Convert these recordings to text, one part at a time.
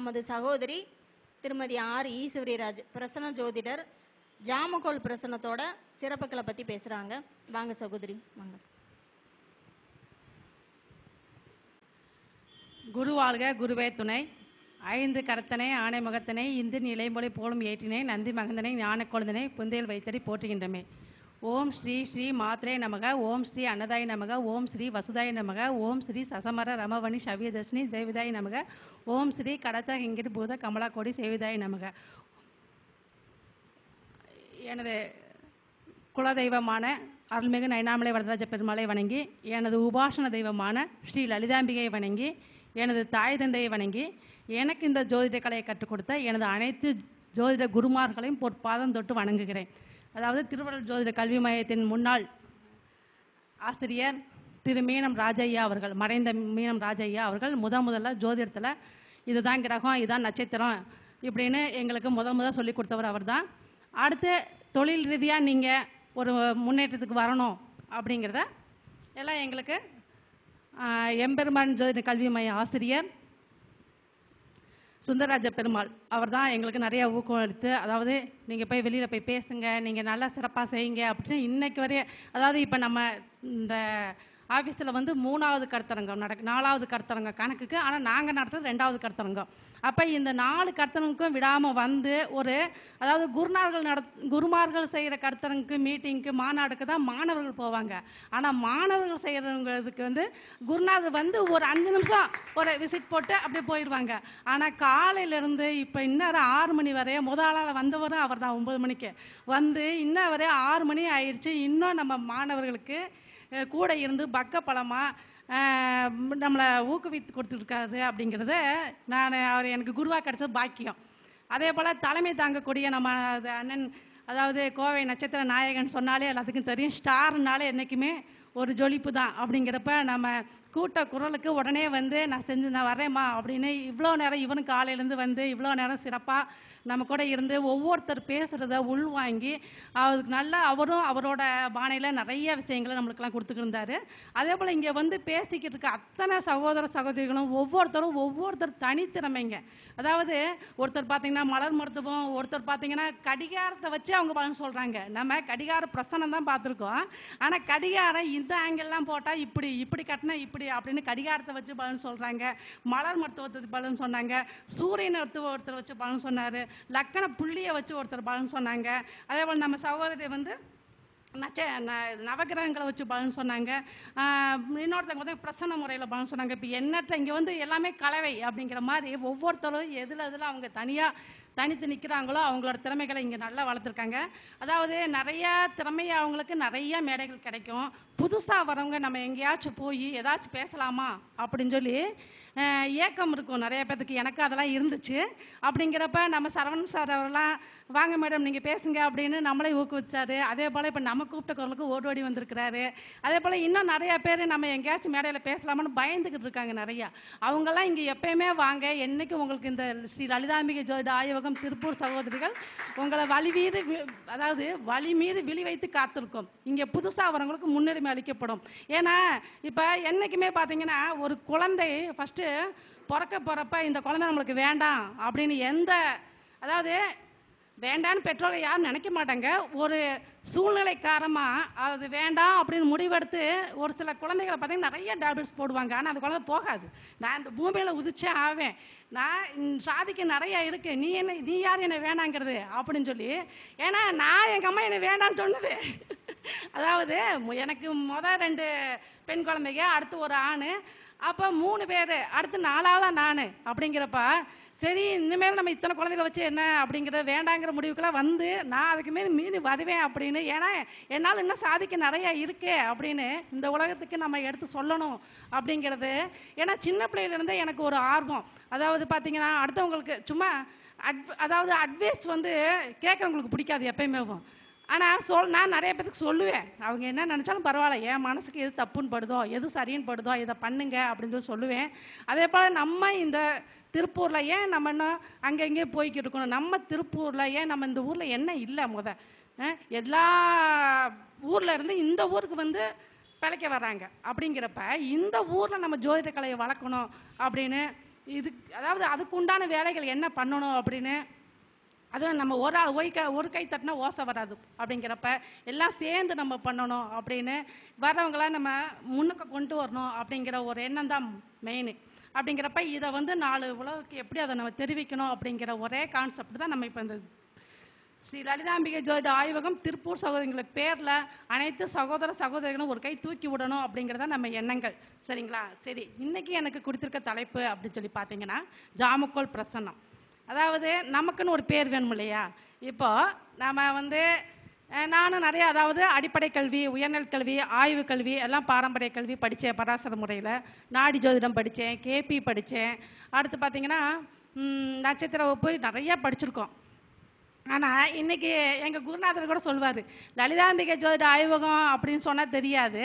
நமது சகோதரி திருமதி ஆர் ஈஸ்வரிராஜ் பிரசன்ன ஜோதிடர் ஜாமகோல் பிரசன்னத்தோட சிறப்புகளை பற்றி பேசுகிறாங்க வாங்க சகோதரி வாங்க. குருவாழ்க குருவே துணை. ஐந்து கரத்தனை ஆணை முகத்தனை இந்து நிலைமொழி போலும் ஏற்றினை நந்தி மகந்தனை ஞான குழந்தனை புந்தையில் வைத்தடி போற்றுகின்றமே. ஓம் ஸ்ரீ ஸ்ரீ மாத்ரே நமக ஓம் ஸ்ரீ அன்னதாய் நமக ஓம் ஸ்ரீ வசுதாய் நமக ஓம் ஸ்ரீ சசமர ரமவணி சவ்யதர்ஷினி தேவிதாய் நமக ஓம் ஸ்ரீ கடச்ச இங்கிட்டு பூத கமலா கோடி சேவிதாய் நமக. எனது குலதெய்வமான அருள்மிகு நைனாமலை வரதராஜ பெருமாளை வணங்கி எனது உபாசன தெய்வமான ஸ்ரீ லலிதாம்பிகையை வணங்கி எனது தாய் தந்தையை வணங்கி எனக்கு இந்த ஜோதிட கலையை கற்றுக் கொடுத்த எனது அனைத்து ஜோதிட குருமார்களையும் பொற்பாதம் தொட்டு வணங்குகிறேன். அதாவது திருவள்ளுவர் ஜோதிட கல்வி மையத்தின் முன்னாள் ஆசிரியர் திரு மீனம் ராஜையா அவர்கள் மறைந்த மீனம் ராஜையா அவர்கள் முத முதல்ல ஜோதிடத்தில் இதுதான் கிரகம் இதுதான் நட்சத்திரம் இப்படின்னு எங்களுக்கு முதல் முதல் சொல்லி கொடுத்தவர் அவர்தான். அடுத்து தொழில் ரீதியாக நீங்கள் ஒரு முன்னேற்றத்துக்கு வரணும் அப்படிங்கிறத எல்லாம் எங்களுக்கு எம்பெருமான் ஜோதிட கல்வி மைய ஆசிரியர் சுந்தரராஜ பெருமாள் அவர் தான் எங்களுக்கு நிறைய ஊக்கம் எடுத்து அதாவது நீங்கள் போய் வெளியில் போய் பேசுங்க நீங்கள் நல்லா சிறப்பாக செய்யுங்க அப்படின்னு இன்னைக்கு வரைய அதாவது இப்போ நம்ம இந்த ஆஃபீஸில் வந்து மூணாவது கருத்தரங்கம் நடக்கு நாலாவது கருத்தரங்கம் கணக்குக்கு ஆனால் நாங்கள் நடத்துறது ரெண்டாவது கருத்தரங்கம். அப்போ இந்த நாலு கருத்தரங்குக்கும் விடாமல் வந்து ஒரு அதாவது குருநார்கள் நட குருமார்கள் செய்கிற கருத்தரங்குக்கு மீட்டிங்க்கு மாநாடுக்கு தான் மாணவர்கள் போவாங்க. ஆனால் மாணவர்கள் செய்கிறவங்களுக்கு வந்து குருநாதர் வந்து ஒரு அஞ்சு நிமிஷம் ஒரு விசிட் போட்டு அப்படியே போயிடுவாங்க. ஆனால் காலையிலேருந்து இப்போ இன்னும் ஆறு மணி வரைய முதலாளர் வந்தவரும் அவர் தான் ஒம்பது மணிக்கு. வந்து இன்ன வரைய ஆறு மணி ஆயிடுச்சு இன்னும் நம்ம மாணவர்களுக்கு கூட இருந்து பக்க பலமாக நம்மளை ஊக்குவித்து கொடுத்துருக்காரு அப்படிங்கிறத நான் அவர் எனக்கு குருவாக கிடச்சது பாக்கியம். அதே போல் தலைமை தாங்கக்கூடிய நம்ம அது அண்ணன் அதாவது கோவை நட்சத்திர நாயகன் சொன்னாலே எல்லாத்துக்கும் தெரியும். ஸ்டார்னாலே என்றைக்குமே ஒரு ஜொலிப்பு தான். அப்படிங்கிறப்ப நம்ம கூட்ட குரலுக்கு உடனே வந்து நான் செஞ்சு நான் வரேம்மா அப்படின்னு இவ்வளோ நேரம் இவனும் காலையிலேருந்து வந்து இவ்வளோ நேரம் சிறப்பாக நம்ம கூட இருந்து ஒவ்வொருத்தர் பேசுகிறத உள்வாங்கி அவருக்கு நல்லா அவரும் அவரோட பானையில் நிறைய விஷயங்களை நம்மளுக்கெல்லாம் கொடுத்துக்கிருந்தாரு. அதே போல் இங்கே வந்து பேசிக்கிட்டு இருக்க அத்தனை சகோதர சகோதரிகளும் ஒவ்வொருத்தரும் ஒவ்வொருத்தர் தனித்திறமைங்க. அதாவது ஒருத்தர் பார்த்தீங்கன்னா மலர் மருத்துவம் ஒருத்தர் பார்த்தீங்கன்னா கடிகாரத்தை வச்சு அவங்க பலன் சொல்கிறாங்க நம்ம கடிகார பிரசனம் தான் பார்த்துருக்கோம் ஆனால் கடிகாரம் இந்த ஆங்கிள்லாம் போட்டால் இப்படி இப்படி கட்டினா இப்படி அப்படின்னு கடிகாரத்தை வச்சு பலன் சொல்கிறாங்க மலர் மருத்துவத்தை பலன் சொன்னாங்க. சூரியன் மருத்துவ ஒருத்தர் வச்சு பலன் சொன்னார். லக்கண புள்ளியை வச்சு ஒருத்தர் பலன் சொன்னாங்க. அதே போல் நம்ம சகோதரி வந்து நச்ச ந- நவகிரகங்களை வச்சு பலன் சொன்னாங்க. இன்னொருத்தவங்க வந்து பிரசன்ன முறையில் பலன் சொன்னாங்க. இப்போ எண்ணற்ற இங்கே வந்து எல்லாமே கலவை அப்படிங்கிற மாதிரி ஒவ்வொருத்தரும் எதில் எதில் அவங்க தனியாக தனித்து நிற்கிறாங்களோ அவங்களோட திறமைகளை இங்கே நல்லா வளர்த்துருக்காங்க. அதாவது நிறையா திறமையை அவங்களுக்கு நிறைய மேடைகள் கிடைக்கும். புதுசாக வரவங்க நம்ம எங்கேயாச்சும் போய் ஏதாச்சும் பேசலாமா? அப்படின்னு சொல்லி ஏக்கம் இருக்கும் நிறைய பேத்துக்கு. எனக்கு அதெல்லாம் இருந்துச்சு. அப்படிங்கிறப்ப நம்ம சரவணன் சார் அவரெல்லாம் வாங்க மேடம் நீங்கள் பேசுங்க அப்படின்னு நம்மளே ஊக்குவிச்சாரு. அதே போல் இப்போ நம்ம கூப்பிட்ட குரலுக்கு ஓடி ஓடி வந்திருக்கிறாரு. அதே போல் இன்னும் நிறையா பேர் நம்ம எங்கேயாச்சும் மேடையில் பேசலாமான்னு பயந்துக்கிட்டு இருக்காங்க நிறையா. அவங்கெல்லாம் இங்கே எப்பயுமே வாங்க. என்றைக்கு உங்களுக்கு இந்த ஸ்ரீ லலிதாம்பிகை ஜோதிட ஆய்வகம் திருப்பூர் சகோதரிகள் உங்களை வழி மீது வி- அதாவது வழி மீது விழி வைத்து காத்திருக்கும். இங்கே புதுசாக வரவங்களுக்கு முன்னுரிமை அளிக்கப்படும். ஏன்னா இப்போ என்றைக்குமே பார்த்தீங்கன்னா ஒரு குழந்தை ஃபஸ்ட்டு பிறக்க போகிறப்ப இந்த குழந்தை நம்மளுக்கு வேண்டாம் அப்படின்னு எந்த அதாவது வேண்டான்னு பெற்றோர்கள் யாரும் நினைக்க மாட்டாங்க. ஒரு சூழ்நிலை காரணமாக அது வேண்டாம் அப்படின்னு முடிவெடுத்து ஒரு சில குழந்தைகளை பார்த்தீங்கன்னா நிறைய டேப்லெட்ஸ் போடுவாங்க. ஆனால் அந்த குழந்தை போகாது. நான் இந்த பூமியில் உதிச்சே ஆவேன். நான் சாதிக்க நிறைய இருக்கு. நீ என்ன நீ யார் என்னை வேணாங்கிறது? அப்படின்னு சொல்லி. ஏன்னா நான் எங்கள் அம்மா என்னை வேண்டான்னு சொன்னது. அதாவது எனக்கு மொதல் ரெண்டு பெண் குழந்தைங்க அடுத்து ஒரு ஆண். அப்போ மூணு பேர் அடுத்து நாலாவதா நான். அப்படிங்கிறப்ப சரி இனிமேல் நம்ம இத்தனை குழந்தைகளை வச்சு என்ன அப்படிங்கிறது வேண்டாங்கிற முடிவுக்கெல்லாம் வந்து நான் அதுக்கு மேலே மீன் வருவேன் அப்படின்னு. ஏன்னா என்னால் இன்னும் சாதிக்க நிறையா இருக்கே அப்படின்னு இந்த உலகத்துக்கு நம்ம எடுத்து சொல்லணும் அப்படிங்கிறது. ஏன்னா சின்ன பிள்ளையிலேருந்தே எனக்கு ஒரு ஆர்வம். அதாவது பார்த்தீங்கன்னா அடுத்தவங்களுக்கு சும்மா அட்வ அதாவது அட்வைஸ் வந்து கேட்குறவங்களுக்கு பிடிக்காது எப்பயுமே. ஆனால் சொல் நான் நிறைய பேத்துக்கு சொல்லுவேன். அவங்க என்ன நினச்சாலும் பரவாயில்ல. என் மனசுக்கு எது தப்புன்னு படுதோ எது சரின்னு படுதோ இதை பண்ணுங்க அப்படின்னு சொல்லி சொல்லுவேன். அதே போல் நம்ம இந்த திருப்பூரில் ஏன் நம்ம இன்னும் அங்கே இங்கேயும் போய்கிட்டு இருக்கணும்? நம்ம திருப்பூரில் ஏன் நம்ம இந்த ஊரில் என்ன இல்லை முத? எல்லா ஊரில் இருந்து இந்த ஊருக்கு வந்து பிழைக்க வராங்க அப்படிங்கிறப்ப இந்த ஊரில் நம்ம ஜோதிட கலையை வளர்க்கணும் அப்படின்னு இது அதாவது அதுக்கு உண்டான வேலைகள் என்ன பண்ணணும் அப்படின்னு அதுவும் நம்ம ஒரு ஆள் ஒய் கை ஒரு கை தட்டினா ஓசை வராது. அப்படிங்கிறப்ப எல்லாம் சேர்ந்து நம்ம பண்ணணும் அப்படின்னு வரவங்களாம் நம்ம முன்னுக்கு கொண்டு வரணும் அப்படிங்கிற ஒரு எண்ணம் தான் மெயின் அப்படிங்கிறப்ப இதை வந்து நாலு உலகுக்கு எப்படி அதை நம்ம தெரிவிக்கணும் அப்படிங்கிற ஒரே கான்செப்ட் தான் நம்ம இப்போ இந்த ஸ்ரீ லலிதாம்பிகை ஜோதிட ஆய்வகம் திருப்பூர் சகோதரிங்களுக்கு பேரில் அனைத்து சகோதர சகோதரிகளும் ஒரு கை தூக்கி விடணும் அப்படிங்கிறத நம்ம எண்ணங்கள். சரிங்களா? சரி இன்னைக்கு எனக்கு கொடுத்துருக்க தலைப்பு அப்படின்னு சொல்லி பார்த்தீங்கன்னா ஜாமுக்கோல் பிரசன்னம். அதாவது நமக்குன்னு ஒரு பேர் வேணும் இல்லையா இப்போ நம்ம வந்து நானும் நிறைய அதாவது அடிப்படை கல்வி உயர்நல் கல்வி ஆய்வு கல்வி எல்லாம் பாரம்பரிய கல்வி படித்தேன் பராசர முறையில். நாடி ஜோதிடம் படித்தேன் கேபி படித்தேன். அடுத்து பார்த்தீங்கன்னா நட்சத்திர வகுப்பு நிறையா படிச்சிருக்கோம். ஆனால் இன்றைக்கி எங்கள் குருநாதர் கூட சொல்லுவார் லலிதாம்பிகை ஜோதிட ஆய்வகம் அப்படின்னு சொன்னால் தெரியாது.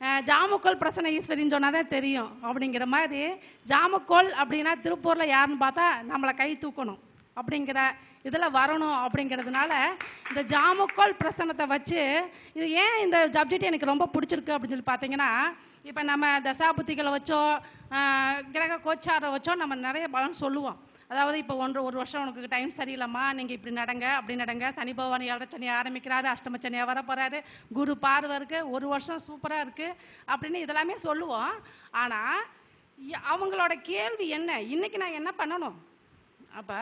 அஹ், ஜாமுக்கோல் பிரசன்ன ஈஸ்வரின்னு சொன்னால் தான் தெரியும். அப்படிங்கிற மாதிரி ஜாமுக்கோல் அப்படின்னா திருப்பூரில் யாருன்னு பார்த்தா நம்மளை கை தூக்கணும் அப்படிங்கிற இதில் வரணும் அப்படிங்கிறதுனால இந்த ஜாமுக்கோல் பிரசன்னத்தை வச்சு இது ஏன் இந்த சப்ஜெக்ட் எனக்கு ரொம்ப பிடிச்சிருக்கு அப்படின்னு சொல்லி பார்த்தீங்கன்னா இப்போ நம்ம தசாபுத்திகளை வச்சோ கிரக கோச்சாரை வச்சோ நம்ம நிறைய பலன் சொல்லுவோம். அதாவது இப்போ ஒன்று ஒரு வருஷம் உனக்கு டைம் சரியில்லைம்மா நீங்கள் இப்படி நடங்க அப்படி நடங்க. சனி பகவான் ஏழரை சனி ஆரம்பிக்கிறாரு அஷ்டம சனியாக வர போகிறாரு குரு பார்வருக்கு ஒரு வருஷம் சூப்பராக இருக்குது அப்படின்னு இதெல்லாமே சொல்லுவோம். ஆனால் அவங்களோட கேள்வி என்ன? இன்னைக்கு நான் என்ன பண்ணணும்? அப்போ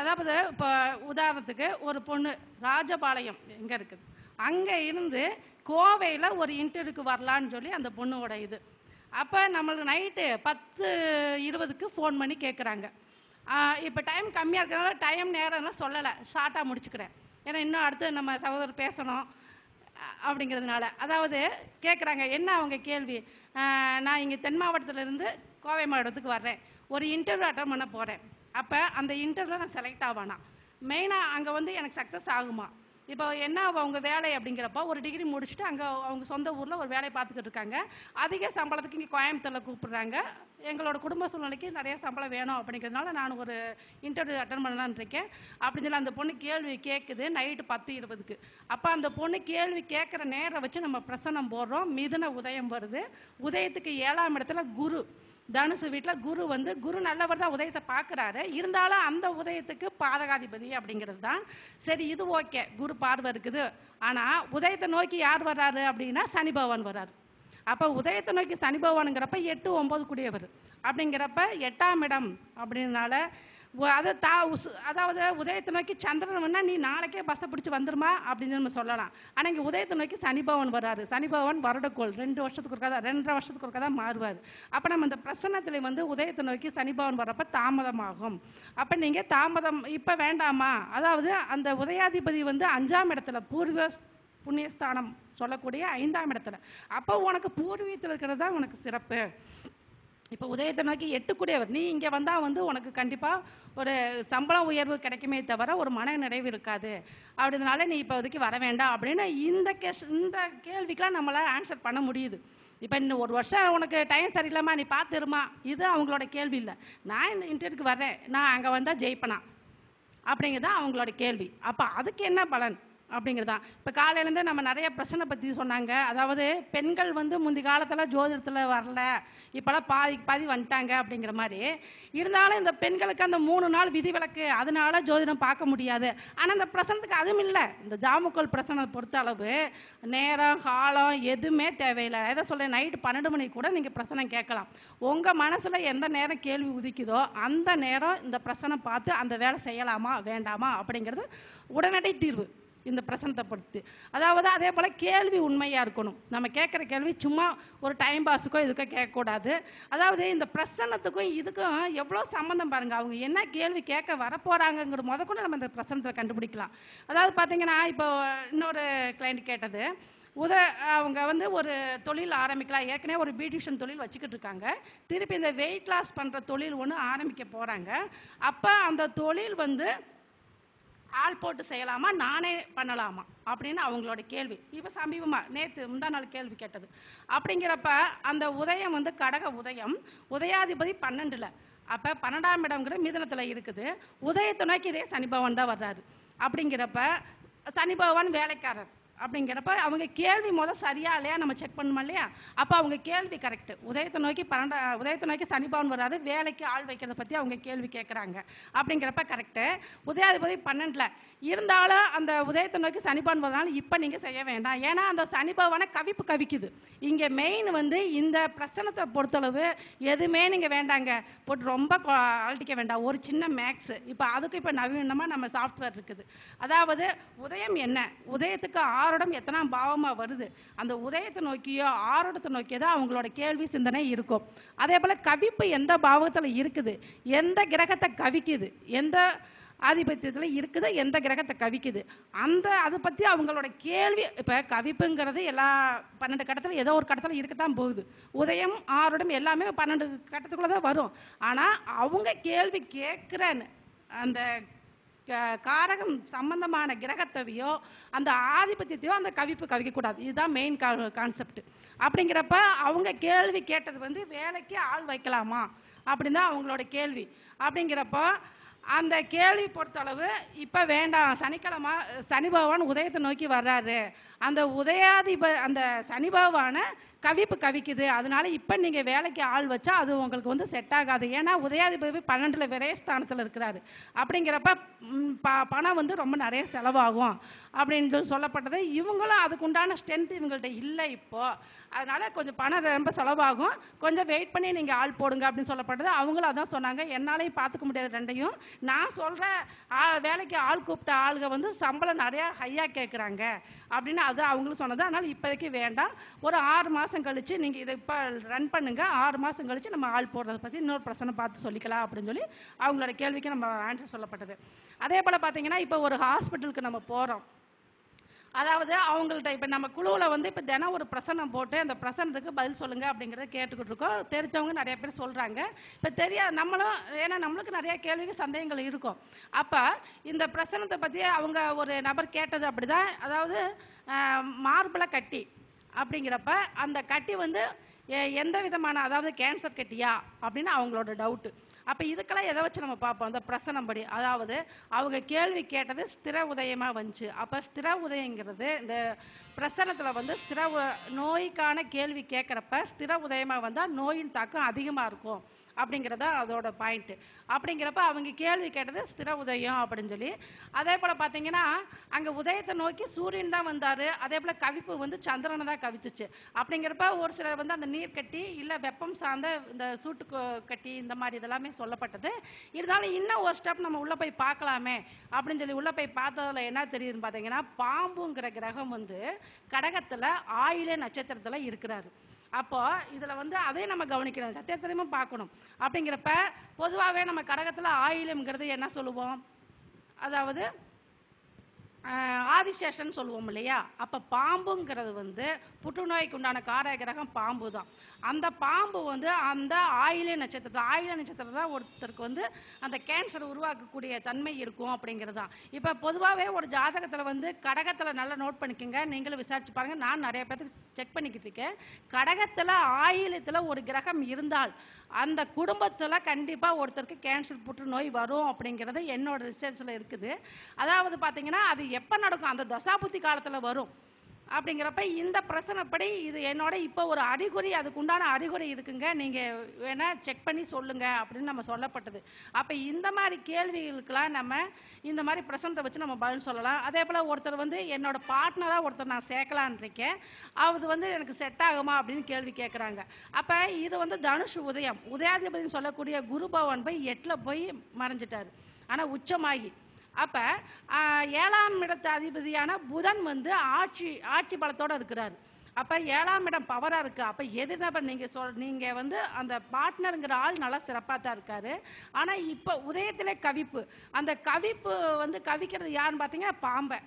அதாவது இப்போ உதாரணத்துக்கு ஒரு பொண்ணு ராஜபாளையம் எங்கே இருக்குது? அங்கே இருந்து கோவையில் ஒரு இன்டர்வியூக்கு வரலான்னு சொல்லி அந்த பொண்ணோட இது. அப்போ நம்மளுக்கு நைட்டு பத்து இருபதுக்கு ஃபோன் பண்ணி கேட்குறாங்க இப்போ டைம் கம்மியாக இருக்கிறனால டைம் நேரம்லாம் சொல்லலை. ஷார்ட்டாக முடிச்சுக்கிறேன். ஏன்னா இன்னும் அடுத்து நம்ம சகோதரர் பேசணும் அப்படிங்கிறதுனால. அதாவது கேட்குறாங்க என்ன அவங்க கேள்வி? நான் இங்கே தென் மாவட்டத்திலேருந்து கோவை மாவட்டத்துக்கு வர்றேன். ஒரு இன்டர்வியூ அட்டன் பண்ண போகிறேன் அப்போ அந்த இன்டர்வியூவில் நான் செலக்ட் ஆவானா? மெயினாக அங்கே வந்து எனக்கு சக்ஸஸ் ஆகுமா? இப்போ என்ன அவங்க வேலை அப்படிங்கிறப்ப ஒரு டிகிரி முடிச்சுட்டு அங்கே அவங்க சொந்த ஊரில் ஒரு வேலையை பார்த்துக்கிட்டு இருக்காங்க. அதிக சம்பளத்துக்கு இங்கே கோயம்புத்தூரில் கூப்பிட்றாங்க. எங்களோட குடும்ப சூழ்நிலைக்கு நிறைய சம்பளம் வேணும் அப்படிங்கிறதுனால நான் ஒரு இன்டர்வியூ அட்டன் பண்ணலான் இருக்கேன். அப்படின்னு சொல்லி அந்த பொண்ணு கேள்வி கேட்குது நைட்டு பத்து இருபதுக்கு. அப்போ அந்த பொண்ணு கேள்வி கேட்குற நேரம் வச்சு நம்ம பிரசனம் போடுறோம். மிதுன உதயம் வருது. உதயத்துக்கு ஏழாம் இடத்துல குரு. தனுசு வீட்டில் குரு வந்து குரு நல்லவர் தான் உதயத்தை பார்க்குறாரு இருந்தாலும் அந்த உதயத்துக்கு பாதகாதிபதி அப்படிங்கிறது தான். சரி இது ஓகே. குரு பார்வை இருக்குது. ஆனால் உதயத்தை நோக்கி யார் வர்றாரு அப்படின்னா சனி பகவான் வர்றாரு. அப்போ உதயத்தை நோக்கி சனி பகவானுங்கிறப்ப எட்டு ஒம்பது கூடியவர். அப்படிங்கிறப்ப எட்டாம் இடம் அப்படின்னால அதை தா உசு அதாவது உதயத்தை நோக்கி சந்திரன் வேணா நீ நாளைக்கே பஸ்ஸை பிடிச்சி வந்துருமா அப்படின்னு நம்ம சொல்லலாம். ஆனால் இங்கே உதயத்தை நோக்கி சனிபவன் வராரு சனிபவன் வருடக்கோள் ரெண்டு வருஷத்துக்கு ஒருக்கா தான் ரெண்டரை வருஷத்துக்கு ஒருக்கா தான் மாறுவார். அப்போ நம்ம இந்த பிரசன்னத்தில் வந்து உதயத்தை நோக்கி சனிபவன் பகவான் வர்றப்ப தாமதமாகும். அப்போ நீங்கள் தாமதம் இப்போ வேண்டாமா? அதாவது அந்த உதயாதிபதி வந்து அஞ்சாம் இடத்துல பூர்வ புண்ணியஸ்தானம் சொல்லக்கூடிய ஐந்தாம் இடத்துல. அப்போ உனக்கு பூர்வீகத்தில் இருக்கிறது தான் உனக்கு சிறப்பு. இப்போ உதயத்தை நோக்கி எட்டுக்கூடியவர் நீ இங்கே வந்தால் வந்து உனக்கு கண்டிப்பாக ஒரு சம்பள உயர்வு கிடைக்குமே தவிர ஒரு மன நிறைவு இருக்காது. அப்படினால நீ இப்போதைக்கு வர வேண்டாம் அப்படின்னு இந்த கேஸ் இந்த கேள்விக்கெலாம் நம்மளால் ஆன்சர் பண்ண முடியுது. இப்போ இன்னும் ஒரு வருஷம் உனக்கு டைம் சரியில்லைம்மா நீ பார்த்துருமா? இது அவங்களோட கேள்வி இல்லை. நான் இந்த இன்டர்வியூக்கு வரேன் நான் அங்கே வந்தால் ஜெயிப்பனா? அப்படிங்கிறது அவங்களோட கேள்வி. அப்போ அதுக்கு என்ன பலன்? அப்படிங்கிறதான். இப்போ காலையிலேருந்து நம்ம நிறைய பிரச்சனை பற்றி சொன்னாங்க. அதாவது பெண்கள் வந்து முந்தி காலத்தில் ஜோதிடத்தில் வரல. இப்போலாம் பாதி பாதி வந்துட்டாங்க அப்படிங்கிற மாதிரி. இருந்தாலும் இந்த பெண்களுக்கு அந்த மூணு நாள் விதிவிலக்கு அதனால ஜோதிடம் பார்க்க முடியாது. ஆனால் இந்த பிரச்சனத்துக்கு அதுவும் இல்லை. இந்த ஜாமுக்கோல் பிரச்சனை பொறுத்த அளவு நேரம் காலம் எதுவுமே தேவையில்லை. எதை சொல்ல நைட்டு பன்னெண்டு மணிக்கு கூட நீங்கள் பிரசனம் கேட்கலாம். உங்கள் மனசில் எந்த நேரம் கேள்வி உதிக்குதோ அந்த நேரம் இந்த பிரச்சனை பார்த்து அந்த வேலை செய்யலாமா வேண்டாமா அப்படிங்கிறது உடனடி தீர்வு. இந்த பிரசனத்தைப்படுத்து அதாவது அதே போல் கேள்வி உண்மையாக இருக்கணும். நம்ம கேட்குற கேள்வி சும்மா ஒரு டைம் பாஸுக்கோ இதுக்கோ கேட்கக்கூடாது. அதாவது இந்த பிரசன்னத்துக்கும் இதுக்கும் எவ்வளோ சம்மந்தம் பாருங்கள் அவங்க என்ன கேள்வி கேட்க வரப்போகிறாங்கங்கிற முத கூட நம்ம இந்த பிரசனத்தில் கண்டுபிடிக்கலாம். அதாவது பார்த்திங்கன்னா இப்போ இன்னொரு கிளைண்ட் கேட்டது. உத அவங்க வந்து ஒரு தொழில் ஆரம்பிக்கலாம். ஏற்கனவே ஒரு பியூட்டிஷியன் தொழில் வச்சுக்கிட்டு இருக்காங்க. திருப்பி இந்த வெயிட் லாஸ் பண்ணுற தொழில் ஒன்று ஆரம்பிக்க போகிறாங்க அப்போ அந்த தொழில் வந்து ஆள் போட்டு செய்யலாமா? நானே பண்ணலாமா? அப்படின்னு அவங்களோட கேள்வி. இப்போ சமீபமாக நேற்று முந்தா நாள் கேள்வி கேட்டது. அப்படிங்கிறப்ப அந்த உதயம் வந்து கடக உதயம். உதயாதிபதி பன்னெண்டில். அப்போ பன்னெண்டாம் இடம்ங்கிற மிதனத்தில் இருக்குது. உதயத்தை நோக்கி இதே சனி பகவான் தான் வர்றாரு. அப்படிங்கிறப்ப சனி பகவான் வேலைக்காரர். அப்படிங்கிறப்ப அவங்க கேள்வி முதல் சரியா இல்லையா நம்ம செக் பண்ணணுமா இல்லையா? அப்போ அவங்க கேள்வி கரெக்ட் உதயத்தை நோக்கி பன்னெண்டா உதயத்தை நோக்கி சனிபவன் வராது வேலைக்கு ஆள் வைக்கிறத பற்றி அவங்க கேள்வி கேட்குறாங்க அப்படிங்கிறப்ப கரெக்டு உதயாதிபதி பன்னெண்டில் இருந்தாலும் அந்த உதயத்தை நோக்கி சனிபவன் வரனால இப்போ நீங்கள் செய்ய வேண்டாம். ஏன்னா அந்த சனிபவனை கவிப்பு கவிக்குது. இங்கே மெயின் வந்து இந்த பிரச்சனத்தை பொறுத்தளவு எதுவுமே நீங்கள் வேண்டாங்க. போட்டு ரொம்ப அழட்டிக்க வேண்டாம். ஒரு சின்ன மேக்ஸு இப்போ அதுக்கு இப்போ நவீனமாக நம்ம சாஃப்ட்வேர் இருக்குது. அதாவது உதயம் என்ன? உதயத்துக்கு ஆரோடம் எத்தனாம் பாவமாக வருது? அந்த உதயத்தை நோக்கியோ ஆரோடத்தை நோக்கியோ தான் அவங்களோட கேள்வி சிந்தனை இருக்கும். அதே போல் கவிப்பு எந்த பாவத்தில் இருக்குது? எந்த கிரகத்தை கவிக்குது? எந்த ஆதிபத்தியத்தில் இருக்குது எந்த கிரகத்தை கவிக்குது? அந்த அதை பற்றி அவங்களோட கேள்வி இப்போ கவிப்புங்கிறது எல்லா பன்னெண்டு கட்டத்தில் ஏதோ ஒரு கட்டத்தில் இருக்கத்தான் போகுது. உதயம் ஆரோடம் எல்லாமே பன்னெண்டு கட்டத்துக்குள்ளே தான் வரும். ஆனால் அவங்க கேள்வி கேட்குற அந்த காரகம் சம்பந்தமான கிரகத்தையோ அந்த ஆதிபத்தியத்தையோ அந்த கவிப்பு கவிக்கக்கூடாது. இதுதான் மெயின் கான்செப்ட் அப்படிங்கிறப்ப அவங்க கேள்வி கேட்டது வந்து வேலைக்கு ஆள் வைக்கலாமா? அப்படின்னு தான் அவங்களோட கேள்வி. அப்படிங்கிறப்போ அந்த கேள்வி பொறுத்தளவு இப்போ வேண்டாம். சனிக்கிழமை சனி பகவான் உதயத்தை நோக்கி வர்றாரு. அந்த உதயாதிப அந்த சனி பகவானை கவிப்பு கவிக்குது. அதனால இப்போ நீங்கள் வேலைக்கு ஆள் வச்சா அது உங்களுக்கு வந்து செட் ஆகாது. ஏன்னா உதயாதிபதி பன்னெண்டில் விரயஸ்தானத்தில் இருக்கிறாரு. அப்படிங்கிறப்ப ப பணம் வந்து ரொம்ப நிறைய செலவாகும். அப்படின்னு சொல்லி சொல்லப்பட்டது. இவங்களும் அதுக்குண்டான ஸ்ட்ரென்த் இவங்கள்ட்ட இல்லை இப்போது அதனால கொஞ்சம் பணம் ரொம்ப செலவாகும். கொஞ்சம் வெயிட் பண்ணி நீங்கள் ஆள் போடுங்க அப்படின்னு சொல்லப்பட்டது. அவங்களும் அதான் சொன்னாங்க. என்னாலையும் பார்த்துக்க முடியாது ரெண்டையும். நான் சொல்கிற வேலைக்கு ஆள் கூப்பிட்ட ஆளுங்க வந்து சம்பளம் நிறையா ஹையாக கேட்குறாங்க அப்படின்னு அது அவங்களும் சொன்னது. அதனால் இப்போதைக்கு வேண்டாம். ஒரு ஆறு மாதம் கழித்து நீங்கள் இதை இப்போ ரன் பண்ணுங்கள் ஆறு மாதம் கழித்து நம்ம ஆள் போடுறத பற்றி இன்னொரு பிரச்சனை பார்த்து சொல்லிக்கலாம் அப்படின்னு சொல்லி அவங்களோட கேள்விக்கு நம்ம ஆன்சர் சொல்லப்பட்டது. அதே போல் பார்த்தீங்கன்னா இப்போ ஒரு ஹாஸ்பிட்டலுக்கு நம்ம போகிறோம் அதாவது அவங்கள்ட்ட இப்போ நம்ம குழுவில் வந்து இப்போ தினம் ஒரு பிரசனம் போட்டு அந்த பிரசனத்துக்கு பதில் சொல்லுங்கள் அப்படிங்கிறத கேட்டுக்கிட்டு இருக்கோம். தெரிஞ்சவங்க நிறைய பேர் சொல்கிறாங்க இப்போ தெரியாது நம்மளும் ஏன்னா நம்மளுக்கு நிறைய கேள்விகள் சந்தேகங்கள் இருக்கும். அப்போ இந்த பிரசனத்தை பற்றி அவங்க ஒரு நபர் கேட்டது அப்படிதான். அதாவது மார்பிளை கட்டி அப்படிங்கிறப்ப அந்த கட்டி வந்து எ- எந்த விதமான அதாவது கேன்சர் கட்டியா அப்படின்னு அவங்களோட டவுட்டு அப்போ இதுக்கெல்லாம் எதை வச்சு நம்ம பார்ப்போம்? அந்த பிரசனம் படி அதாவது அவங்க கேள்வி கேட்டது ஸ்திர உதயமாக வந்துச்சு. அப்போ ஸ்திர உதயங்கிறது இந்த பிரசனத்தில் வந்து ஸ்திர உ- நோய்க்கான கேள்வி கேட்குறப்ப ஸ்திர உதயமாக வந்தால் நோயின் தாக்கம் அதிகமாக இருக்கும். அப்படிங்கிறதா அதோட பாயிண்ட்டு அப்படிங்கிறப்ப அவங்க கேள்வி கேட்டது ஸ்திர உதயம் அப்படின்னு சொல்லி. அதே போல் பார்த்தீங்கன்னா அங்கே உதயத்தை நோக்கி சூரியன் தான் வந்தார். அதே போல் கவிப்பு வந்து சந்திரனை தான் கவிச்சிச்சு அப்படிங்கிறப்ப ஒரு சிலர் வந்து அந்த நீர் கட்டி இல்லை வெப்பம் சார்ந்த இந்த சூட்டு கட்டி இந்த மாதிரி இதெல்லாமே சொல்லப்பட்டது. இருந்தாலும் இன்னும் ஒரு ஸ்டெப் நம்ம உள்ளே போய் பார்க்கலாமே அப்படின்னு சொல்லி உள்ளே போய் பார்த்ததில் என்ன தெரியுதுன்னு பார்த்தீங்கன்னா பாம்புங்கிற கிரகம் வந்து கடகத்தில் ஆயிலே நட்சத்திரத்தில் இருக்கிறாரு. அப்போ இதில் வந்து அதையும் நம்ம கவனிக்கணும் சத்தியத்திலையும் பார்க்கணும். அப்படிங்கிறப்ப பொதுவாகவே நம்ம கடகத்தில் ஆயிலம்ங்கிறது என்ன சொல்லுவோம்? அதாவது ஆதிசேஷன் சொல்லுவோம் இல்லையா? அப்போ பாம்புங்கிறது வந்து புற்றுநோய்க்கு உண்டான கார கிரகம் பாம்பு தான் அந்த பாம்பு வந்து அந்த ஆயில நட்சத்திரத்தை ஆயில நட்சத்திரம் தான் ஒருத்தருக்கு வந்து அந்த கேன்சர் உருவாக்கக்கூடிய தன்மை இருக்கும் அப்படிங்கிறது தான் இப்போ பொதுவாகவே ஒரு ஜாதகத்தில் வந்து கடகத்தில் நல்லா நோட் பண்ணிக்கோங்க. நீங்களும் விசாரிச்சு பாருங்கள் நான் நிறைய பேர்த்துக்கு செக் பண்ணிக்கிட்டு இருக்கேன். கடகத்தில் ஆயிலத்தில் ஒரு கிரகம் இருந்தால் அந்த குடும்பத்தில் கண்டிப்பாக ஒருத்தருக்கு கேன்சர் புற்றுநோய் வரும் அப்படிங்கிறது என்னோட ரிசர்ச்சில் இருக்குது. அதாவது பார்த்தீங்கன்னா அது எப்போ நடக்கும்? அந்த தசாபுத்தி காலத்தில் வரும். அப்படிங்கிறப்ப இந்த பிரசனப்படி இது என்னோட இப்போ ஒரு அறிகுறி அதுக்கு உண்டான அறிகுறி இருக்குங்க. நீங்கள் வேணால் செக் பண்ணி சொல்லுங்கள் அப்படின்னு நம்ம சொல்லப்பட்டது. அப்போ இந்த மாதிரி கேள்விகளுக்கெல்லாம் நம்ம இந்த மாதிரி பிரசனத்தை வச்சு நம்ம பதில் சொல்லலாம். அதே போல் ஒருத்தர் வந்து என்னோட பார்ட்னராக ஒருத்தர் நான் சேர்க்கலான்னு இருக்கேன். அது வந்து எனக்கு செட் ஆகுமா அப்படின்னு கேள்வி கேட்குறாங்க அப்போ இது வந்து தனுஷ் உதயம் உதயாதிபதினு சொல்லக்கூடிய குரு பவன் போய் எட்டில் போய் மறைஞ்சிட்டாரு. ஆனால் உச்சமாகி. அப்போ ஏழாம் இடத்து அதிபதியான புதன் வந்து ஆட்சி ஆட்சி பலத்தோடு இருக்கிறார். அப்போ ஏழாம் இடம் பவராக இருக்குது அப்போ எதிர்நபர் நீங்கள் சொல் நீங்கள் வந்து அந்த பார்ட்னருங்கிற ஆள் நல்லா சிறப்பாக தான் இருக்கார். ஆனால் இப்போ உதயத்திலே கவிப்பு. அந்த கவிப்பு வந்து கவிக்கிறது யாருன்னு பார்த்தீங்கன்னா பாம்பை.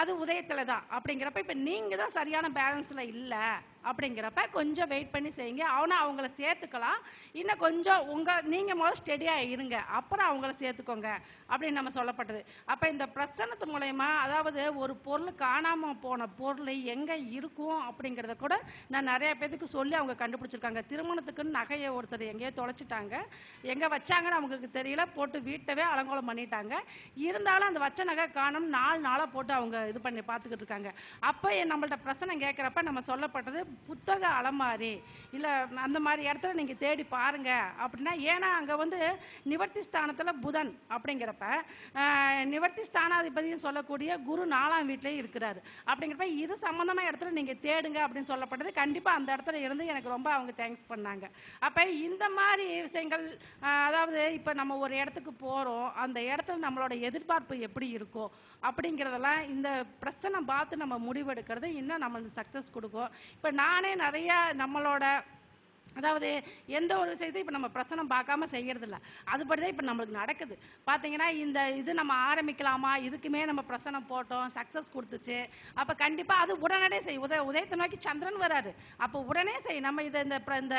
அது உதயத்தில் தான். அப்படிங்கிறப்ப இப்போ நீங்கள் தான் சரியான பேலன்ஸில் இல்லை. அப்படிங்கிறப்ப கொஞ்சம் வெயிட் பண்ணி செய்யுங்க. அவனை அவங்கள சேர்த்துக்கலாம். இன்னும் கொஞ்சம் உங்கள் நீங்கள் முதல்ல ஸ்டெடியாக இருங்க. அப்புறம் அவங்கள சேர்த்துக்கோங்க அப்படின்னு நம்ம சொல்லப்பட்டது. அப்போ இந்த பிரசன்னத்து மூலயமா அதாவது ஒரு பொருள் காணாமல் போன பொருள் எங்கே இருக்கும் அப்படிங்கிறத கூட நான் நிறைய பேத்துக்கு சொல்லி அவங்க கண்டுபிடிச்சிருக்காங்க. திருமணத்துக்குன்னு நகையை ஒருத்தர் எங்கேயோ தொலைச்சிட்டாங்க. எங்கே வச்சாங்கன்னு அவங்களுக்கு தெரியல. போட்டு வீட்டவே அலங்கோலம் பண்ணிட்டாங்க. இருந்தாலும் அந்த வச்ச நகை காணும் நாலு நாளாக போட்டு அவங்க இது பண்ணி பார்த்துக்கிட்டு இருக்காங்க. அப்போ நம்மள்ட்ட பிரச்சனை கேட்குறப்ப நம்ம சொல்லப்பட்டது புத்தக அலமாரி. இல்லை அந்த மாதிரி இடத்துல நீங்கள் தேடி பாருங்கள் அப்படின்னா ஏன்னா அங்கே வந்து நிவர்த்தி ஸ்தானத்தில் புதன் அப்படிங்கிறப்ப நிவர்த்தி ஸ்தானாதிபதினு சொல்லக்கூடிய குரு நாலாம் வீட்லேயும் இருக்கிறாரு. அப்படிங்கிறப்ப இது சம்மந்தமாக இடத்துல நீங்கள் தேடுங்க அப்படின்னு சொல்லப்பட்டது. கண்டிப்பாக அந்த இடத்துல இருந்து எனக்கு ரொம்ப அவங்க தேங்க்ஸ் பண்ணாங்க. அப்போ இந்த மாதிரி விஷயங்கள் அதாவது இப்போ நம்ம ஒரு இடத்துக்கு போகிறோம் அந்த இடத்துல நம்மளோட எதிர்பார்ப்பு எப்படி இருக்கும் அப்படிங்கிறதெல்லாம் இந்த பிரச்சனை பார்த்து நம்ம முடிவெடுக்கிறது. இன்னும் நம்மளுக்கு சக்ஸஸ் கொடுக்கும். இப்போ நானே நிறைய நம்மளோட அதாவது எந்த ஒரு விஷயத்தையும் இப்போ நம்ம பிரச்சனை பார்க்காம செய்கிறதில்ல அதுபடி தான் இப்போ நம்மளுக்கு நடக்குது. பார்த்தீங்கன்னா இந்த இது நம்ம ஆரம்பிக்கலாமா? இதுக்குமே நம்ம பிரசனம் போட்டோம் சக்ஸஸ் கொடுத்துச்சு. அப்போ கண்டிப்பாக அது உடனே செய். உத உதயத்தை நோக்கி சந்திரன் வராரு. அப்போ உடனே செய். நம்ம இதை இந்த இந்த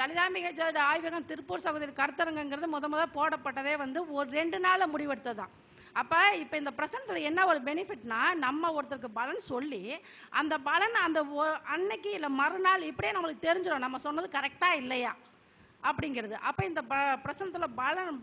லலிதாம்பிகை ஆய்வகம் திருப்பூர் சகோதரி கருத்தரங்கங்கிறது முத முத போடப்பட்டதே வந்து ஒரு ரெண்டு நாளில் முடிவெடுத்தது தான் அப்போ இப்போ இந்த பிரசனத்தில் என்ன ஒரு பெனிஃபிட்னா நம்ம ஒருத்தருக்கு பலன் சொல்லி அந்த பலன் அந்த அன்னைக்கு இல்லை மறுநாள் இப்படியே நம்மளுக்கு தெரிஞ்சிடும் நம்ம சொன்னது கரெக்டாக இல்லையா? அப்படிங்கிறது. அப்போ இந்த ப பிரசனத்தில் பலம்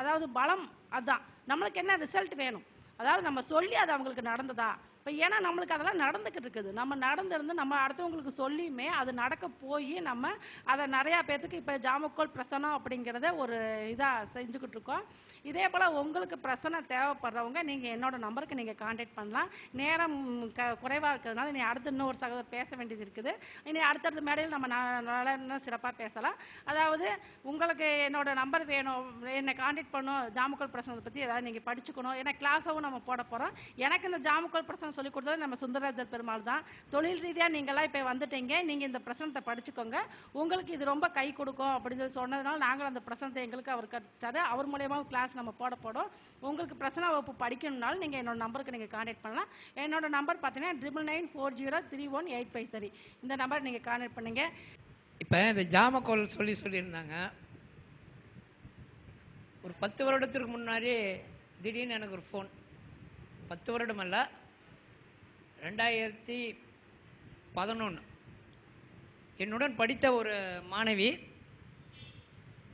அதாவது பலம் அதுதான் நம்மளுக்கு என்ன ரிசல்ட் வேணும்? அதாவது நம்ம சொல்லி அது அவங்களுக்கு நடந்ததா? இப்போ ஏன்னா நம்மளுக்கு அதெல்லாம் நடந்துக்கிட்டு இருக்குது. நம்ம நடந்திருந்து நம்ம அடுத்தவங்களுக்கு சொல்லியுமே அது நடக்க போய் நம்ம அதை நிறையா பேர்த்துக்கு இப்போ ஜாமக்கோல் பிரசனம் அப்படிங்கிறத ஒரு இதாக செஞ்சுக்கிட்டு இருக்கோம். இதே போல் உங்களுக்கு பிரச்சனை தேவைப்படுறவங்க நீங்கள் என்னோட நம்பருக்கு நீங்கள் காண்டாக்ட் பண்ணலாம். நேரம் க குறைவாக இருக்கிறதுனால நீ அடுத்து இன்னும் ஒரு சகோதரர் பேச வேண்டியது இருக்குது. இனி அடுத்தடுத்த மேடையில் நம்ம நல்லா இன்னும் சிறப்பாக பேசலாம். அதாவது உங்களுக்கு என்னோட நம்பர் வேணும் என்னை காண்டாக்ட் பண்ணும் ஜாமுக்கல் பிரசனத்தை பற்றி ஏதாவது நீங்கள் படிச்சுக்கணும். ஏன்னா கிளாஸாகவும் நம்ம போட போகிறோம் எனக்கு இந்த ஜாமுக்கல் பிரசனம் சொல்லி கொடுத்தது நம்ம சுந்தரராஜர் பெருமாள் தான். தொழில் ரீதியாக நீங்களாம் இப்போ வந்துட்டீங்க. நீங்கள் இந்த பிரசனத்தை படிச்சுக்கோங்க. உங்களுக்கு இது ரொம்ப கை கொடுக்கும் அப்படின்னு சொல்லி சொன்னதுனால நாங்களும் அந்த பிரசனத்தை எங்களுக்கு அவர் கற்றாரு. அவர் மூலயமா கிளாஸ் நம்ம போட போடும் உங்களுக்கு பிரச்சனை வகுப்பு படிக்கணும்னாலும் நீங்கள் என்னோட நம்பருக்கு நீங்கள் காண்டாக்ட் பண்ணலாம். என்னோட நம்பர் பார்த்தீங்கன்னா triple nine four zero three one eight five three இந்த நம்பர் நீங்கள் காண்டாக்ட் பண்ணுங்க. இப்போ இந்த ஜாமக்கோல் சொல்லி சொல்லியிருந்தாங்க. ஒரு பத்து வருடத்திற்கு முன்னாடி திடீர்னு எனக்கு ஒரு ஃபோன் பத்து வருடம் அல்ல ரெண்டாயிரத்தி பதினொன்று என்னுடன் படித்த ஒரு மாணவி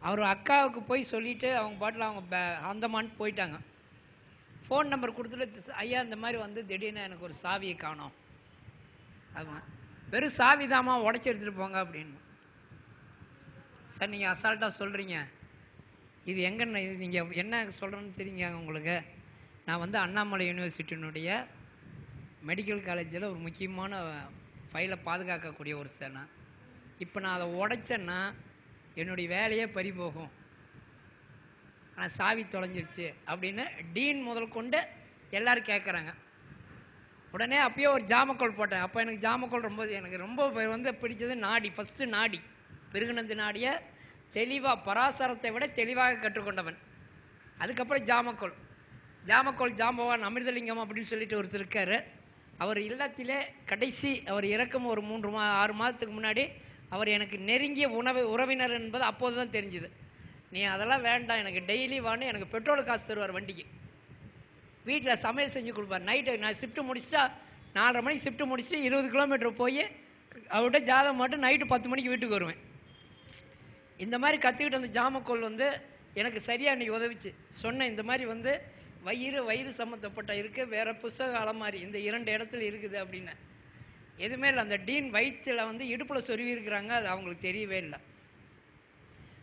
அவர் அக்காவுக்கு போய் சொல்லிவிட்டு அவங்க பாட்டில் அவங்க அந்தமான்னு போயிட்டாங்க. ஃபோன் நம்பர் கொடுத்துட்டு ஐயா இந்த மாதிரி வந்து திடீர்னு எனக்கு ஒரு சாவியை காணும். ஆமாம் வெறும் சாவி தாமா உடச்சி எடுத்துகிட்டு போங்க அப்படின்னு. சார் நீங்கள் அசால்ட்டாக சொல்கிறீங்க இது எங்கன்னு இது நீங்கள் என்ன சொல்கிறேன்னு தெரியுங்க உங்களுக்கு? நான் வந்து அண்ணாமலை யூனிவர்சிட்டியினுடைய மெடிக்கல் காலேஜில் ஒரு முக்கியமான ஃபைலை பாதுகாக்கக்கூடிய ஒரு சேனை இப்போ நான் அதை உடைச்சேன்னா என்னுடைய வேலையே பறி போகும். ஆனால் சாவி தொலைஞ்சிருச்சு அப்படின்னு டீன் முதல் கொண்டு எல்லோரும் கேட்குறாங்க உடனே அப்பயே ஒரு ஜாமக்கோல் போட்டேன். அப்போ எனக்கு ஜாமக்கோல் ரொம்ப எனக்கு ரொம்ப வந்து பிடிச்சது நாடி ஃபஸ்ட்டு நாடி. பெருகுனந்து நாடியை தெளிவாக பராசரத்தை விட தெளிவாக கற்றுக்கொண்டவன். அதுக்கப்புறம் ஜாமக்கோல். ஜாமக்கோல் ஜாம்பவான் அமிர்தலிங்கம் அப்படின்னு சொல்லிட்டு ஒருத்தர் இருக்கார். அவர் இல்லத்திலே கடைசி அவர் இறக்கும் ஒரு மூன்று மா ஆறு மாதத்துக்கு முன்னாடி அவர் எனக்கு நெருங்கிய உணவு உறவினர் என்பது அப்போது தான் தெரிஞ்சுது. நீ அதெல்லாம் வேண்டாம் எனக்கு டெய்லி வான்னு எனக்கு பெட்ரோல் காசு தருவார் வண்டிக்கு. வீட்டில் சமையல் செஞ்சு கொடுப்பார். நைட்டு நான் ஷிஃப்ட்டு முடிச்சிட்டா நாலரை மணிக்கு ஷிஃப்ட்டு முடிச்சுட்டு இருபது கிலோமீட்டர் போய் அவர்கிட்ட ஜாதகம் மட்டும் நைட்டு பத்து மணிக்கு வீட்டுக்கு வருவேன். இந்த மாதிரி கற்றுக்கிட்டு அந்த ஜாமக்கோல் வந்து எனக்கு சரியாக இன்றைக்கி உதவிச்சு. சொன்னேன் இந்த மாதிரி வந்து வயிறு வயிறு சம்மந்தப்பட்ட இருக்குது வேறு புஸ்தக அலமாரி இந்த இரண்டு இடத்துல இருக்குது அப்படின்னு. எதுவுமே இல்லை. அந்த டீன் வயிற்றில் வந்து இடுப்பில் சொருவி இருக்கிறாங்க அது அவங்களுக்கு தெரியவே இல்லை.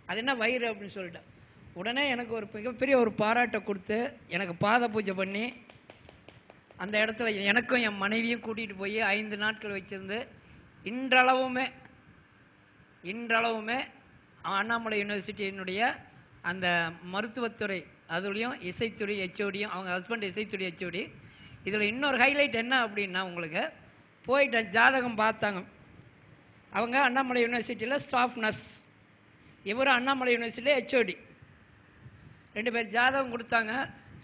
அது என்ன வயிறு அப்படின்னு சொல்லிட்டேன் உடனே எனக்கு ஒரு மிகப்பெரிய ஒரு பாராட்டை கொடுத்து எனக்கு பாத பூஜை பண்ணி அந்த இடத்துல எனக்கும் என் மனைவியும் கூட்டிகிட்டு போய் ஐந்து நாட்கள் வச்சுருந்து இன்றளவுமே இன்றளவுமே அண்ணாமலை யூனிவர்சிட்டியினுடைய அந்த மருத்துவத்துறை அதுலேயும் இசைத்துறை ஹெச்ஓடியும் அவங்க ஹஸ்பண்ட் இசைத்துறை ஹெச்ஓடி இதில் இன்னொரு ஹைலைட் என்ன அப்படின்னா உங்களுக்கு போயிட்டேன் ஜாதகம் பார்த்தாங்க. அவங்க அண்ணாமலை யூனிவர்சிட்டியில் ஸ்டாஃப் நர்ஸ் இவரும் அண்ணாமலை யூனிவர்சிட்டியில் ஹெச்ஓடி ரெண்டு பேர் ஜாதகம் கொடுத்தாங்க.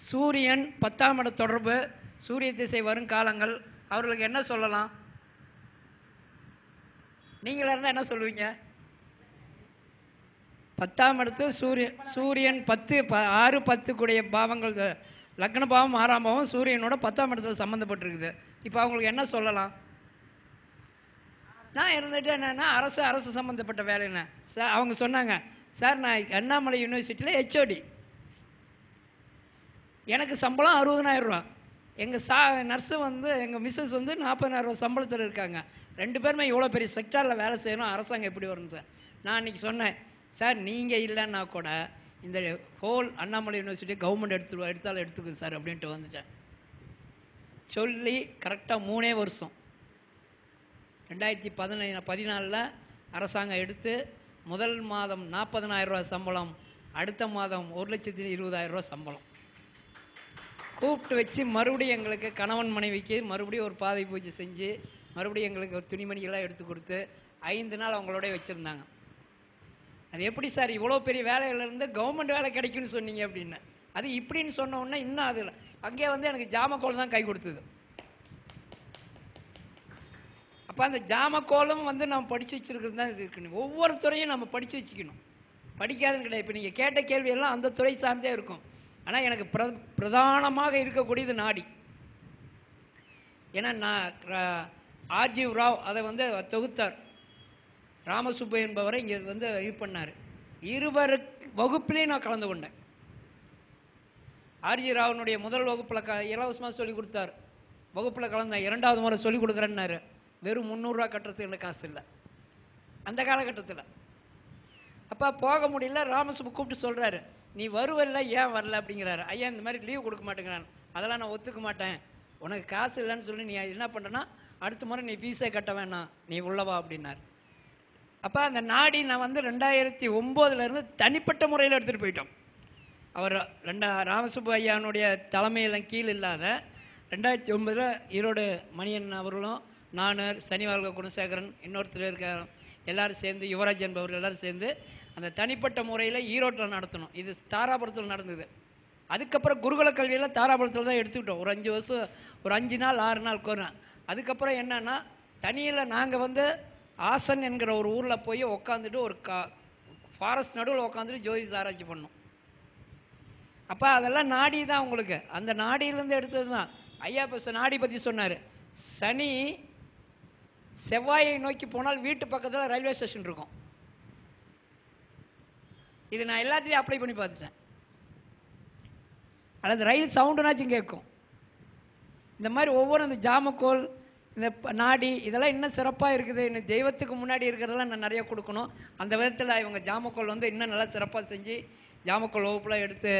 சூரியன் பத்தாம் இட தொடர்பு. சூரிய திசை வரும் காலங்கள். அவர்களுக்கு என்ன சொல்லலாம்? நீங்களாக இருந்தால் என்ன சொல்லுவீங்க? பத்தாம் இடத்து சூரியன் சூரியன் பத்து ப ஆறு பத்து கூடிய பாவங்கள் லக்ன பாவம் ஆறாம் பாவம் சூரியனோட பத்தாம் இடத்துல சம்மந்தப்பட்டிருக்குது இப்போ அவங்களுக்கு என்ன சொல்லலாம்? நான் இருந்துட்டு என்னென்னா அரசு அரசு சம்மந்தப்பட்ட வேலை என்ன? சார் அவங்க சொன்னாங்க சார் நான் அண்ணாமலை யூனிவர்சிட்டியில் ஹெச்ஓடி எனக்கு சம்பளம் அறுபதனாயிரம் ரூபா எங்கள் சா நர்ஸு வந்து எங்கள் மிஸ்ஸஸ் வந்து நாற்பதாயிரம் ரூபா சம்பளத்தில் இருக்காங்க. ரெண்டு பேருமே இவ்வளோ பெரிய செக்டாரில் வேலை செய்யணும். அரசாங்கம் எப்படி வரும் சார்? நான் அன்றைக்கி சொன்னேன் சார் நீங்கள் இல்லைன்னா கூட இந்த ஹோல் அண்ணாமலை யூனிவர்சிட்டி கவர்மெண்ட் எடுத்து எடுத்தாலும் எடுத்துக்கும் சார் அப்படின்ட்டு வந்துட்டேன். சொல்லி கரெக்டாக மூணே வருஷம். ரெண்டாயிரத்தி பதினை பதினாலில் அரசாங்கம் எடுத்து முதல் மாதம் நாற்பதனாயிரரூவா சம்பளம் அடுத்த மாதம் ஒரு லட்சத்தி இருபதாயிரரூவா சம்பளம். கூப்பிட்டு வச்சு மறுபடியும் எங்களுக்கு கணவன் மனைவிக்கு மறுபடியும் ஒரு பாதை பூஜை செஞ்சு மறுபடியும் எங்களுக்கு ஒரு எடுத்து கொடுத்து ஐந்து நாள் அவங்களோட வச்சுருந்தாங்க. அது எப்படி சார்? இவ்வளோ பெரிய வேலையிலேருந்து கவர்மெண்ட் வேலை கிடைக்கும்னு சொன்னீங்க அப்படின்னு. அது இப்படின்னு சொன்ன உடனே இன்னும் அது அங்கே வந்து எனக்கு ஜாமக்கோல் தான் கை கொடுத்தது. அப்போ அந்த ஜாமக்கோலம் வந்து நம்ம படித்து வச்சுருக்கிறது தான் இது இருக்கணும். ஒவ்வொரு துறையும் நம்ம படித்து வச்சுக்கணும். படிக்காதுன்னு கிடையாது. இப்போ நீங்கள் கேட்ட கேள்வியெல்லாம் அந்த துறை சார்ந்தே இருக்கும். ஆனால் எனக்கு பிர பிரதானமாக இருக்கக்கூடியது நாடி. ஏன்னா நான் ஆர்ஜீவ் ராவ் அதை வந்து தொகுத்தார். ராமசுப்பு என்பவரை இங்கே வந்து இது பண்ணார். இருவருக்கு வகுப்பிலையும் நான் கலந்து கொண்டேன். ஆர்ஜி ராவனுடைய முதல் வகுப்பில் க இலவசமாக சொல்லிக் கொடுத்தார். வகுப்பில் கலந்தேன். இரண்டாவது முறை சொல்லிக் கொடுக்குறேன்னாரு. வெறும் முந்நூறுரூவா கட்டுறதுக்கு எனக்கு காசு இல்லை. அந்த காலகட்டத்தில். அப்போ போக முடியல ராமசுப்பு கூப்பிட்டு சொல்கிறாரு நீ வருவல்ல ஏன் வரல? அப்படிங்கிறாரு. ஐயா இந்த மாதிரி லீவ் கொடுக்க மாட்டேங்கிறான். அதெல்லாம் நான் ஒத்துக்க மாட்டேன். உனக்கு காசு இல்லைன்னு சொல்லி நீ என்ன பண்ணுறேன்னா அடுத்த முறை நீ ஃபீஸே கட்ட வேணாம். நீ உள்ளவா அப்படின்னார். அப்போ அந்த நாடி நான் வந்து ரெண்டாயிரத்தி ஒம்போதுலேருந்து தனிப்பட்ட முறையில் எடுத்துகிட்டு போயிட்டோம். அவர் ரெண்டா ராமசுப்பு ஐயானுடைய தலைமையில் கீழ் இல்லாத ரெண்டாயிரத்தி ஒன்பதில் ஈரோடு மணியன் அவர்களும் நான் சனிவாழ்க குணசேகரன் இன்னொருத்தர் இருக்கார் எல்லாரும் சேர்ந்து யுவராஜ் என்பவர் எல்லோரும் சேர்ந்து அந்த தனிப்பட்ட முறையில் ஈரோட்டில் நடத்தணும். இது தாராபுரத்தில் நடந்தது. அதுக்கப்புறம் குருகுல கல்வியெல்லாம் தாராபுரத்தில் தான் எடுத்துக்கிட்டோம். ஒரு அஞ்சு வருஷம் ஒரு அஞ்சு நாள் ஆறு நாள் கோரேன். அதுக்கப்புறம் என்னென்னா தனியில் நாங்கள் வந்து ஆசன் என்கிற ஒரு ஊரில் போய் உக்காந்துட்டு ஒரு கா ஃபாரஸ்ட் நடுவில் உட்காந்துட்டு ஜோதிஷ ஆராய்ச்சி பண்ணோம். அப்போ அதெல்லாம் நாடி தான் உங்களுக்கு அந்த நாடியிலேருந்து எடுத்தது தான் ஐயா இப்போ நாடி பற்றி சொன்னார். சனி செவ்வாயை நோக்கி போனால் வீட்டு பக்கத்தில் ரயில்வே ஸ்டேஷன் இருக்கும். இது நான் எல்லாத்தையும் அப்ளை பண்ணி பார்த்துட்டேன். அல்லது ரயில் சவுண்டுனாச்சும் கேட்கும். இந்த மாதிரி ஒவ்வொரு அந்த ஜாமக்கோல் இந்த நாடி இதெல்லாம் இன்னும் சிறப்பாக இருக்குது. இன்னும் தெய்வத்துக்கு முன்னாடி இருக்கிறதெல்லாம் நான் நிறைய கொடுக்கணும். அந்த விதத்தில் இவங்க ஜாமக்கோல் வந்து இன்னும் நல்லா சிறப்பாக செஞ்சு ஜாமக்கோல் வகுப்புலாம் எடுத்து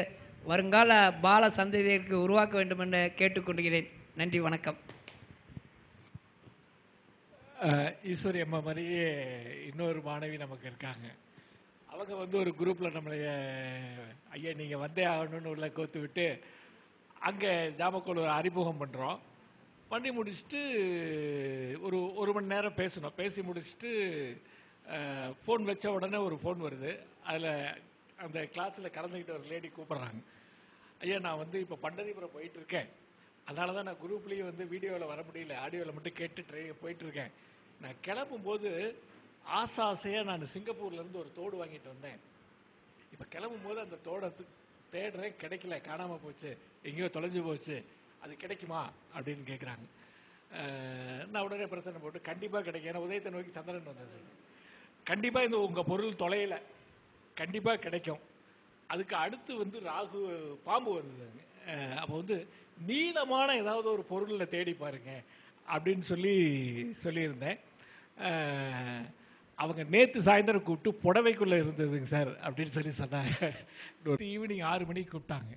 வருங்கால பால சந்ததியருக்கு உருவாக்க வேண்டும் என்று கேட்டுக்கொள்கிறேன் நன்றி வணக்கம். ஈஸ்வரி அம்மா மாதிரியே இன்னொரு மாணவி நமக்கு இருக்காங்க. அவங்க வந்து ஒரு குரூப்பில் நம்மளைய ஐயா நீங்கள் வந்தே ஆகணும்னு உள்ள கோத்து விட்டு அங்கே ஜாமக்கோள் ஒரு அறிமுகம் பண்ணுறோம் பண்ணி முடிச்சுட்டு ஒரு ஒரு மணி நேரம் பேசணும். பேசி முடிச்சுட்டு ஃபோன் வச்ச உடனே ஒரு ஃபோன் வருது. அதில் அந்த கிளாஸில் கலந்துக்கிட்ட ஒரு லேடி கூப்பிட்றாங்க. ஐயா நான் வந்து இப்போ பண்டரிபுரம் போயிட்டுருக்கேன் அதனால தான் நான் குரூப்லேயும் வந்து வீடியோவில் வர முடியல. ஆடியோவில் மட்டும் கேட்டு ட்ரை போயிட்டுருக்கேன் நான் கிளம்பும்போது ஆசை ஆசையாக நான் சிங்கப்பூர்லேருந்து ஒரு தோடு வாங்கிட்டு வந்தேன். இப்போ கிளம்பும்போது அந்த தோடை தேடுறேன் கிடைக்கல. காணாமல் போச்சு. எங்கேயோ தொலைஞ்சு போச்சு. அது கிடைக்குமா? அப்படின்னு கேட்குறாங்க நான் உடனே பிரச்சனை போட்டு கண்டிப்பாக கிடைக்கும். ஏன்னா உதயத்தை நோக்கி சந்திரன் வந்தது. கண்டிப்பாக இந்த உங்கள் பொருள் தொலையலை. கண்டிப்பாக கிடைக்கும். அதுக்கு அடுத்து வந்து ராகு பாம்பு வந்ததுங்க அப்போ வந்து நீளமான ஏதாவது ஒரு பொருளில் தேடி பாருங்க அப்படின்னு சொல்லி சொல்லியிருந்தேன். அவங்க நேற்று சாயந்தரம் கூப்பிட்டு புடவைக்குள்ளே இருந்ததுங்க சார் அப்படின்னு சொல்லி சொன்னாங்க. ஈவினிங் ஆறு மணிக்கு கூப்பிட்டாங்க.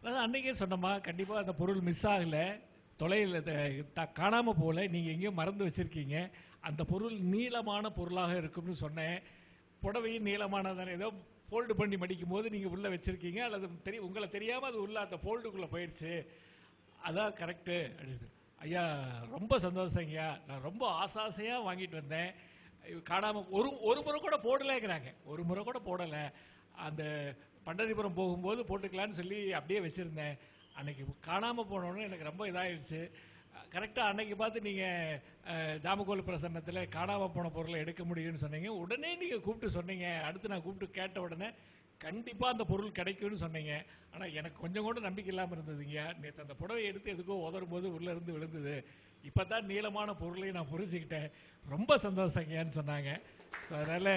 அதாவது அன்றைக்கே சொன்னோமா கண்டிப்பாக அந்த பொருள் மிஸ் ஆகலை. தொலையில் த காணாமல் போகல. நீங்கள் எங்கேயோ மறந்து வச்சுருக்கீங்க. அந்த பொருள் நீளமான பொருளாக இருக்கும்னு சொன்னேன். புடவையும் நீளமானதானே ஏதோ ஃபோல்டு பண்ணி மடிக்கும் போது நீங்கள் உள்ளே வச்சுருக்கீங்க. அல்லது தெரிய உங்களை தெரியாமல் அது உள்ள அந்த ஃபோல்டுக்குள்ளே போயிடுச்சு அதான் கரெக்டு அப்படின்னு ஐயா ரொம்ப சந்தோஷம் ஐயா. நான் ரொம்ப ஆசாசையாக வாங்கிட்டு வந்தேன். காணாமல் ஒரு ஒரு முறை கூட போடலைங்கிறாங்க. ஒரு முறை கூட போடலை. அந்த பண்டரிபுரம் போகும்போது போட்டுக்கலான்னு சொல்லி அப்படியே வச்சுருந்தேன். அன்னைக்கு காணாமல் போனோன்னு எனக்கு ரொம்ப இதாகிடுச்சு கரெக்டாக அன்னைக்கு பார்த்து நீங்கள் ஜாமகோல் பிரசன்னத்தில் காணாமல் போன பொருளை எடுக்க முடியும்னு சொன்னீங்க. உடனே நீங்கள் கூப்பிட்டு சொன்னீங்க. அடுத்து நான் கூப்பிட்டு கேட்ட உடனே கண்டிப்பாக அந்த பொருள் கிடைக்கும்னு சொன்னீங்க. ஆனால் எனக்கு கொஞ்சம் கூட நம்பிக்கை இல்லாமல் இருந்ததுங்க. நேற்று அந்த புடவை எடுத்து எதுக்கோ உதறும் போது உள்ளே இருந்து விழுந்தது. இப்போ தான் நீளமான பொருளையும் நான் புரிஞ்சுக்கிட்டேன். ரொம்ப சந்தோஷங்கன்னு சொன்னாங்க. ஸோ அதனால்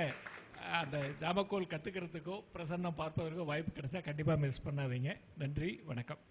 அந்த ஜாமக்கோல் கற்றுக்கிறதுக்கோ பிரசன்னம் பார்ப்பதற்கோ வாய்ப்பு கிடைச்சா கண்டிப்பாக மிஸ் பண்ணாதீங்க. நன்றி வணக்கம்.